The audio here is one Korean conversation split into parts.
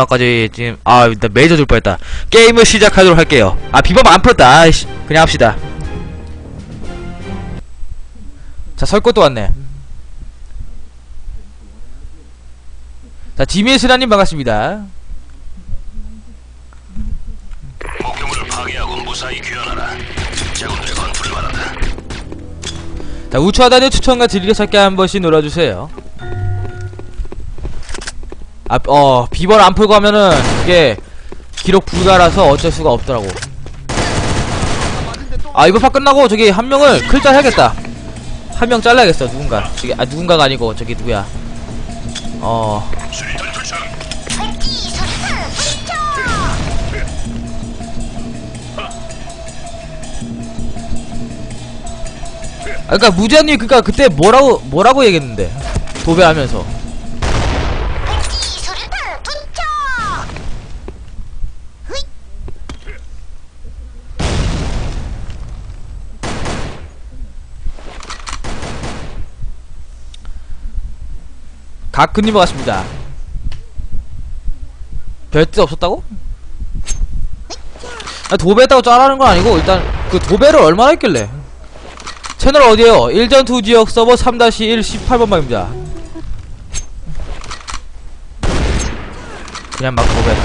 아까지 지금 아 일단 메이저 줄 뻔했다. 게임을 시작하도록 할게요. 아 비법 안 풀었다. 아이씨 그냥 합시다. 자설 것도 왔네. 자 지미스라님 반갑습니다. 목표물을 파괴하고 무사히 귀환하라. 자군들의 건투를 바란다. 자 우추하단의 추천과 즐겨찾기 한 번씩 눌러주세요 아, 어 비번 안 풀고 하면은 이게 기록 불가라서 어쩔 수가 없더라고. 아 이번 파 끝나고 저기 한 명을 클자 해야겠다. 한 명 잘라야겠어 누군가. 저기 아 누군가가 아니고 저기 누구야. 어. 아, 그니까 무제한님 그니까 그때 뭐라고 뭐라고 얘기했는데? 도배하면서 이소리탄 투척! 가크님 반갑습니다 별뜻 없었다고? 아, 도배했다고 짜라는 건 아니고 일단 그 도배를 얼마나 했길래 채널 어디에요? 1전2 지역 서버 3-1 18번 방입니다 그냥 막 도배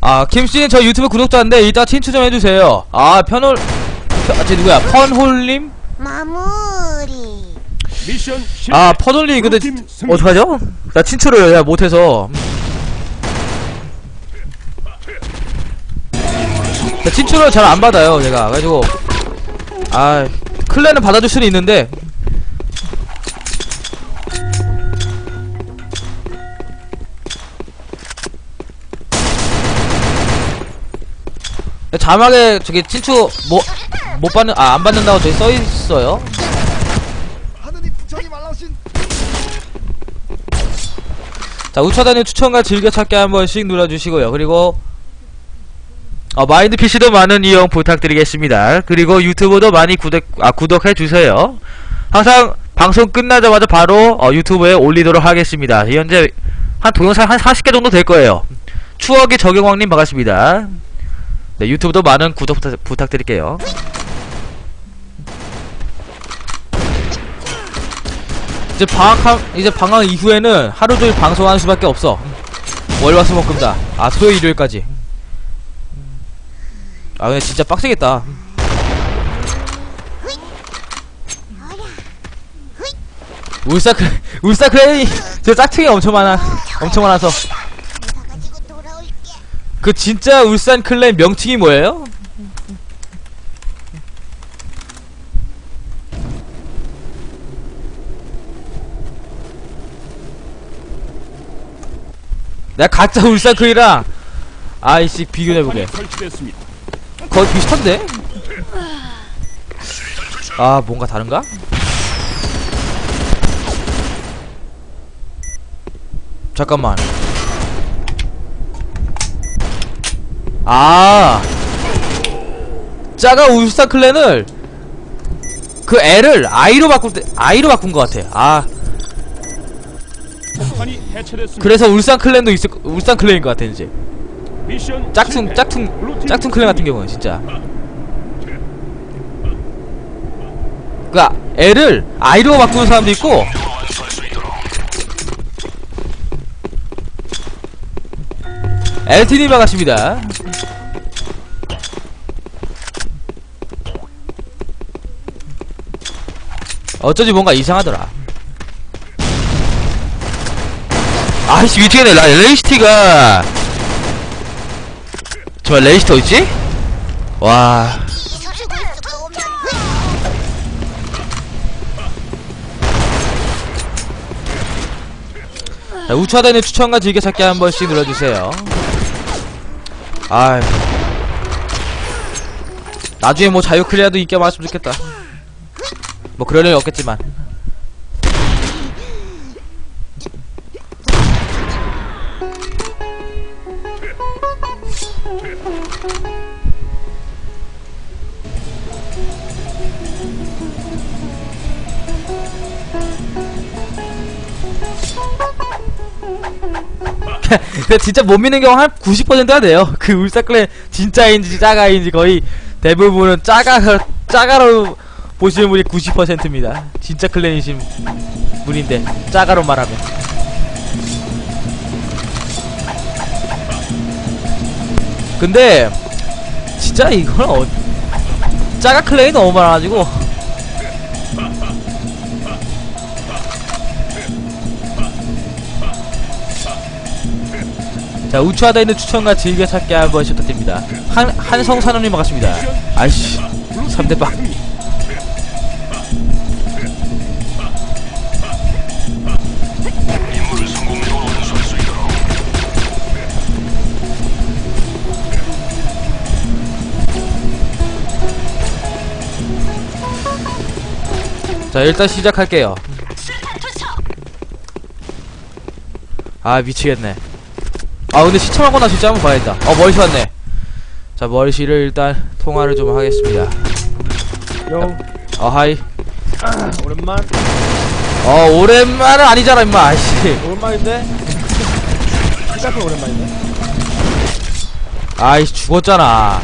아 김씨는 저 유튜브 구독자인데 이따 친추 좀 해주세요 아 편홀 편, 쟤 누구야 펀홀님? 마무리. 미션 실패. 아 퍼돌리 근데 팀 승리. 어떡하죠? 나 친추를 내가 못해서 나 친추를 잘 안 받아요 제가 그래가지고 아 클랜은 받아줄 수는 있는데 자막에 저기 친추 뭐 못 받는 아 안 받는다고 저기 써 있어요. 하느님 부처님 알라신 자 우차단의 추천과 즐겨찾기 한 번씩 눌러주시고요. 그리고 어, 마인드 PC도 많은 이용 부탁드리겠습니다. 그리고 유튜브도 많이 구독, 아, 구독해주세요. 항상 방송 끝나자마자 바로 어, 유튜브에 올리도록 하겠습니다. 현재 한 동영상 한 40개 정도 될 거예요. 추억의 적용왕님 반갑습니다. 네 유튜브도 많은 구독 부탁, 부탁드릴게요 이제 방학 이제 방학 이후에는 하루 종일 방송하는 수밖에 없어. 월화수목금 다. 아 토요일 일요일까지. 아 근데 진짜 빡세겠다. 울사크 울사크레이 저 짝퉁이 엄청 많아 엄청 많아서. 그 진짜 울산 클랜 명칭이 뭐예요? 내가 가짜 울산 클이랑 아이씨 비교해보게. 거의 비슷한데? 아 뭔가 다른가? 잠깐만 아 짜가 울산 클랜을 그 L을 I로 바꿀 때 I로 바꾼 것 같아 아 폭탄이 해체됐습니다. 그래서 울산 클랜도 있을 거- 울산 클랜인 것 같아 이제 미션 짝퉁 실패. 짝퉁 블루팀 짝퉁 클랜 같은. 경우는 진짜 그니까 L을 I로 바꾸는 사람도 있고. LTD 반갑습니다 어쩌지 뭔가 이상하더라 아이씨 위쪽에 라 레이스티가 정말 레이스티 어딨지? 와! 자, 우차단의 추천과 즐겨찾기 한 번씩 눌러주세요. 아이. 나중에 뭐 자유 클리어도 인기 많았으면 좋겠다. 뭐 그럴 일 없겠지만. 근데 진짜 못 믿는 경우 한 90%가 돼요. 그 울사클랜 진짜인지 짜가인지 거의 대부분은 짜가 짜가로 보시는 분이 90%입니다. 진짜 클랜이신 분인데 짜가로 말하면. 근데 진짜 이건 어, 짜가 클랜이 너무 많아가지고. 자 우추하다 있는 추천과 즐겨 찾기 한 번씩 부탁드립니다. 한, 한성산원님 반갑습니다. 아이씨 3대 빵 자 일단 시작할게요. 아 미치겠네. 아 근데 시청하거나 진짜 한번 봐야겠다. 어 멀시 왔네. 자 멀시를 일단 통화를 좀 하겠습니다. 요 어 하이. 오랜만. 어 오랜만은 아니잖아 임마. 아이씨. 오랜만인데? 시작은 오랜만인데? 아이씨 죽었잖아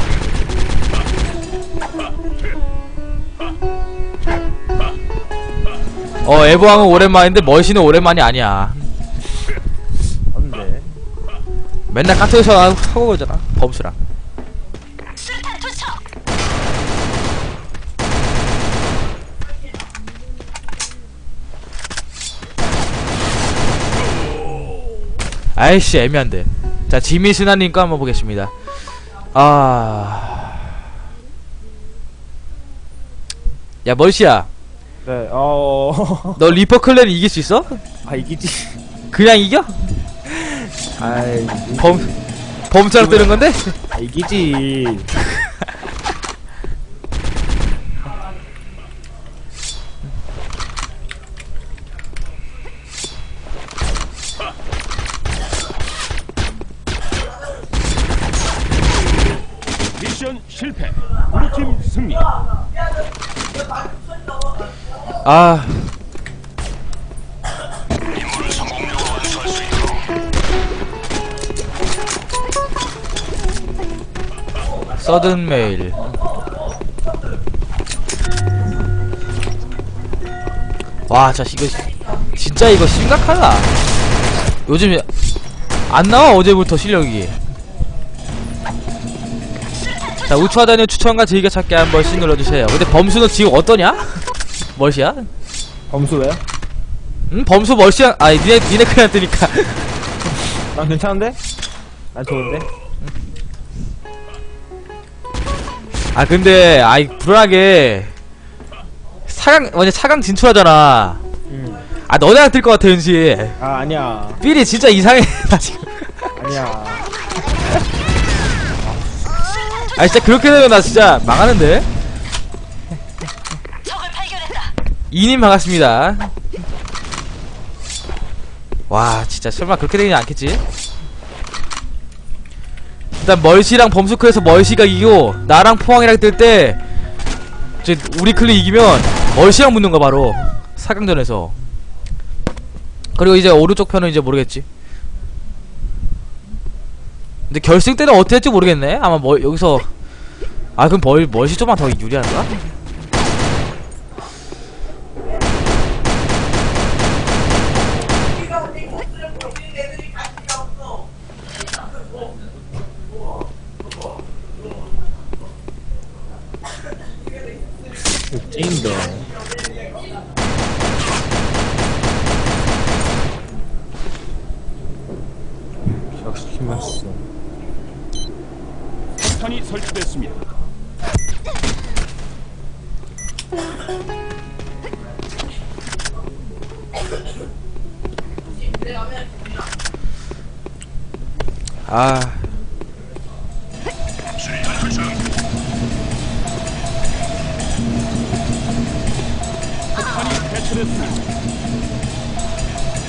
어 에버왕은 오랜만인데 멀시는 오랜만이 아니야. 안돼 맨날 카톡에서 하고 그러잖아. 범수랑 아이씨 애매한데. 자 지미스나님 거 한번 보겠습니다. 아... 야 멀시야 네 어 너 리퍼 클랜 이길 수 있어? 아 이기지 그냥 이겨? 아이 범... 범수랑 뜨는 건데? 아, 이기지 미션 실패. 블루팀 승리. 아... 서든 메일 와, 자 이거 진짜 이거 심각하다. 요즘 안 나와 어제부터 실력이. 자 우추하다는 추천과 즐겨 찾기 한 번 씩 눌러주세요. 근데 범수는 지금 어떠냐? 멀시야? 범수 왜? 응? 범수 멀시야? 아니 니네 니네 그냥 뜨니까. 난 괜찮은데? 난 좋은데? 아 근데 아이 불안하게 사강 완전 차강 진출하잖아. 응아 아 너네랑 뜰것 같아 왠지. 아니야 삘이 진짜 이상해 나 지금 아니야 아 진짜 그렇게 되면 나 진짜 망하는데 이님 반갑습니다 와 진짜 설마 그렇게 되진 않겠지 일단 멀시랑 범스크에서 멀시가 이기고 나랑 포항이랑 뜰때 이제 우리 클리 이기면 멀시랑 붙는 거 바로 4강전에서 그리고 이제 오른쪽 편은 이제 모르겠지 근데 결승 때는 할지 모르겠네. 아마 뭐 여기서 아 그럼 멀 멀시 좀만 더 유리한가? 역시 힘났어. 폭탄이 설치됐습니다. 아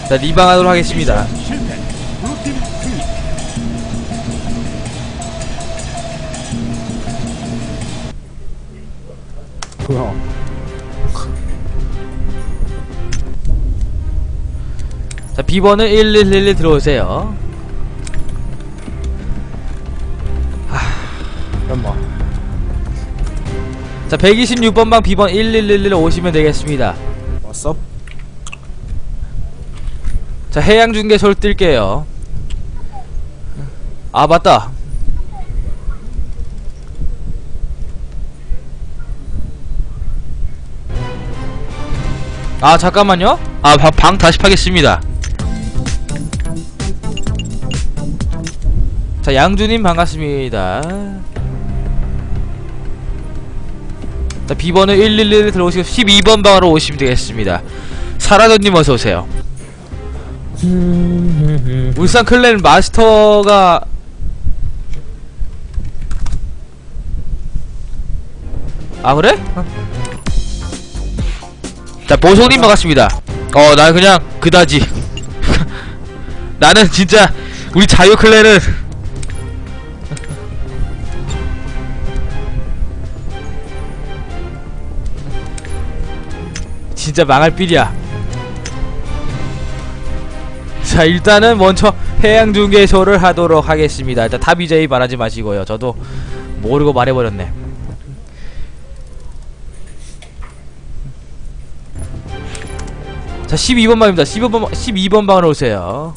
자 리방하도록 하겠습니다. 뭐야? 자 B번은 1111 들어오세요. 자 126번방 B번 1111 오시면 되겠습니다. 왔어? 자 해양중개소를 뜰게요. 아 맞다. 아 잠깐만요. 아방 다시 파겠습니다. 자 양주님 반갑습니다 자 B번은 111 들어오시고 12번 방으로 오시면 되겠습니다 사라던님 어서오세요 울산 클랜 마스터가 아 그래? 어. 자 보성님 반갑습니다 어나 그냥 그다지 나는 진짜 우리 자유 클랜은 진짜 망할 삘이야. 자 일단은 먼저 해양중개소를 하도록 하겠습니다. 일단 탑이제이 말하지 마시고요. 저도 모르고 말해버렸네. 자 12번 방입니다. 12번, 12번 방으로 오세요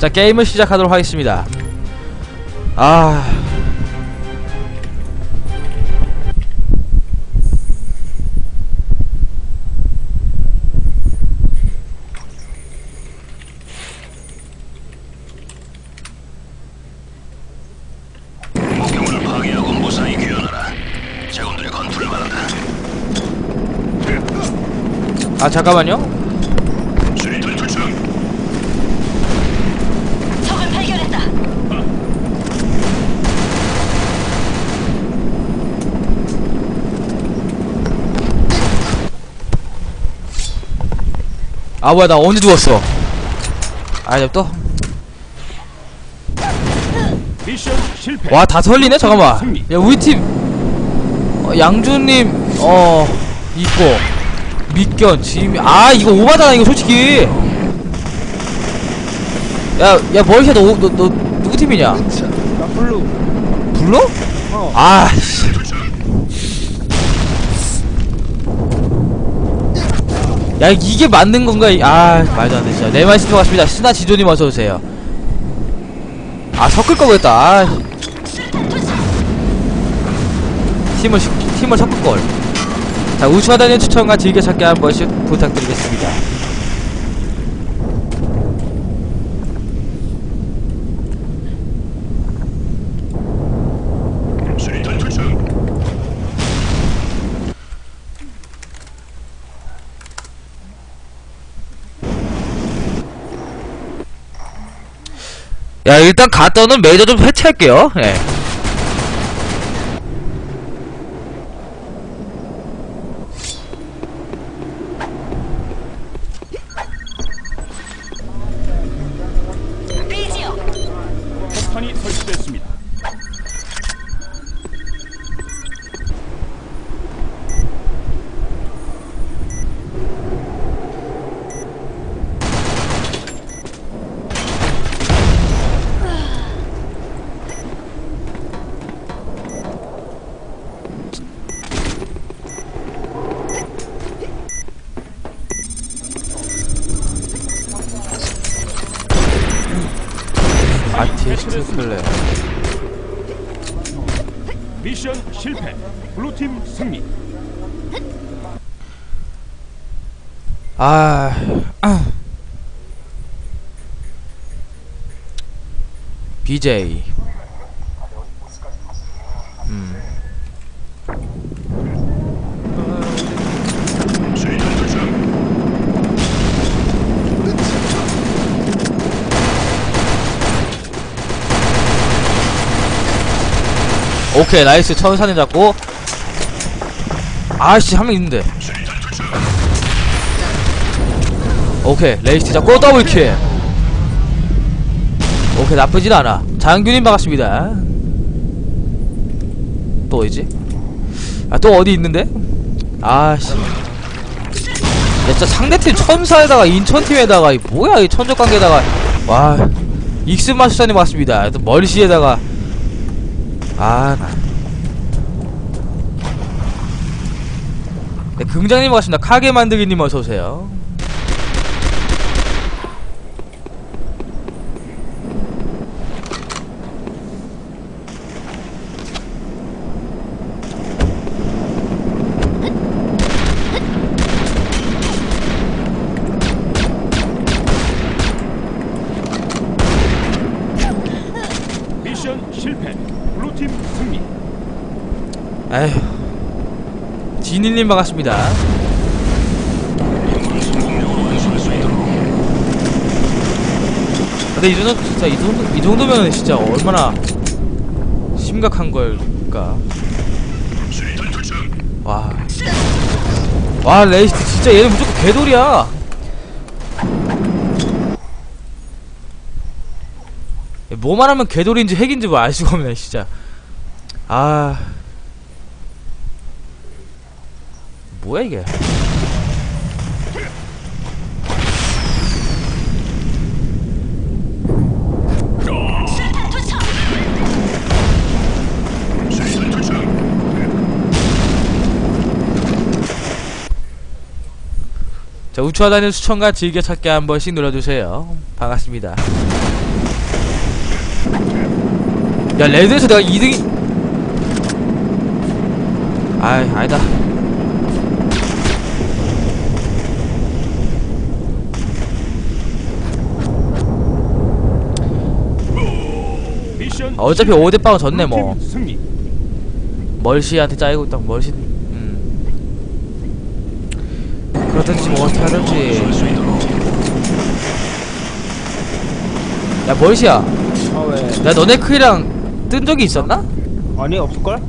자 게임을 시작하도록 하겠습니다. 아. 목표물을 파괴하고 무사히 귀환하라. 제군들의 건투를 바란다. 아 잠깐만요 수리탄 투척. 적을 발견했다. 아 뭐야 나 언제 죽었어 아 또? 미션 실패. 와 다 설리네 잠깐만. 야 우리 팀 어, 양주님 어 있고 밑견 지미 아 이거 오바잖아 이거 솔직히 야야 머리샷 너, 너, 너 누구 팀이냐 나 블루. 블루? 어. 아 씨. 야 이게 맞는 건가 이- 아 말도 안 돼 진짜 네 말씀 반갑습니다 스나 지조님 어서 오세요 아 섞을 거 그랬다 아. 팀을 시- 팀을 섞을 걸. 자 우수하다는 추천과 즐겨찾기 한 번씩 부탁드리겠습니다. 수리탄 투척. 야 일단 갔더는 메이저 좀 해체할게요. 예. 비지오. 폭탄이 설치됐습니다. 아티스트 클레어. 미션 실패. 블루팀 승리. 아. BJ. 음. 오케이 나이스 천사님 잡고. 아씨 한 명 있는데. 오케이 레이스트 잡고 더블킬 오케이 나쁘진 않아. 장균님 반갑습니다. 또 어디지? 아 또 어디 있는데? 아씨. 진짜 상대팀 천사에다가 인천팀에다가 이 뭐야 이 천적관계에다가. 와 익스 마술사님 왔습니다. 또 멀시에다가. 아 나. 네, 긍장님 왔습니다. 카게 만들기님 어서오세요 미션 실패. 블루팀 승리. 에휴 지니님 반갑습니다 근데 이 정도 진짜 이 정도 이 정도면 진짜 얼마나 심각한 걸까. 와. 와, 레이스트 진짜 얘는 무조건 개돌이야. 뭐만 하면 개돌인지 핵인지 뭐 알 수가 없네, 진짜. 아. 뭐야, 이게. 자, 우추하다는 수천과 즐겨찾기 한 번씩 눌러주세요. 반갑습니다. 야, 레드에서 내가 2등이. 아이, 아니다. 미션 어차피 실패. 5대 빵은 졌네, 뭐. 멀시한테 짜이고 있다 멀시 음 그렇든지 뭐 어떻게 하든지 야 멀시야 아 왜? 나 너네 크이랑 뜬 적이 있었나? 아니 없을걸?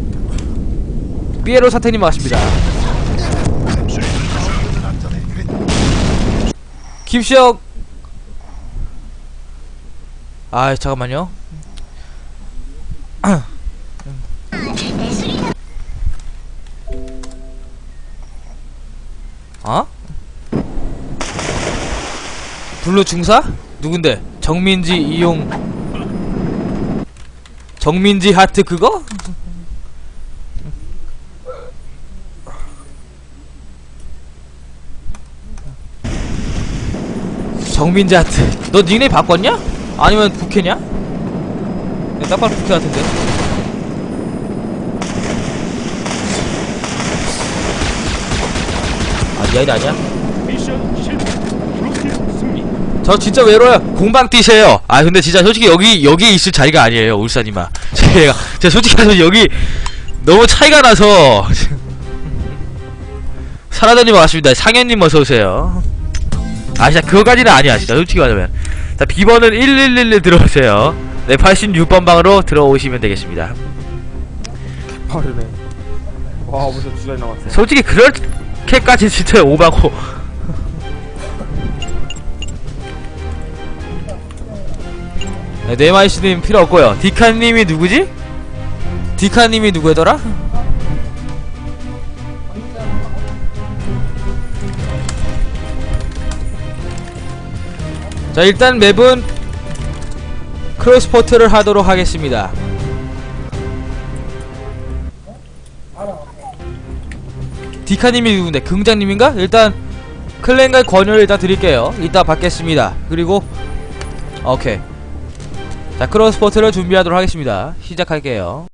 삐에로 사태님 반갑습니다 김시혁 아 잠깐만요 블루 중사? 누군데? 정민지 이용 정민지 하트 그거? 정민지 하트 너 닉네임 바꿨냐? 아니면 부캐냐? 야, 딱 봐도 부캐 같은데 아 니아이 아니야? 미션 실패. 블루팀 승리. 저 진짜 외로워요. 공방 뛰세요. 아 근데 진짜 솔직히 여기 여기 있을 자리가 아니에요, 울산이마. 제가 제가 솔직히 말해서 여기 너무 차이가 나서 사라다님 반갑습니다. 상현님 어서 오세요. 아 진짜 그거까지는 아니야, 진짜 솔직히 말하면. 자 비번은 1111 들어오세요. 네 86번 방으로 들어오시면 되겠습니다. 빠르네. 와 벌써 두 자리 남았어. 솔직히 그렇게까지 진짜 오바고. 네, 네마이스님 필요 없고요. 디카님이 누구지? 디카님이 누구더라? 자 일단 맵은 크로스포트를 하도록 하겠습니다. 디카님이 누군데? 긍장님인가? 일단 클랜과 권유를 일단 드릴게요. 이따 받겠습니다. 그리고 오케이. 자 크로스포트를 준비하도록 하겠습니다. 시작할게요.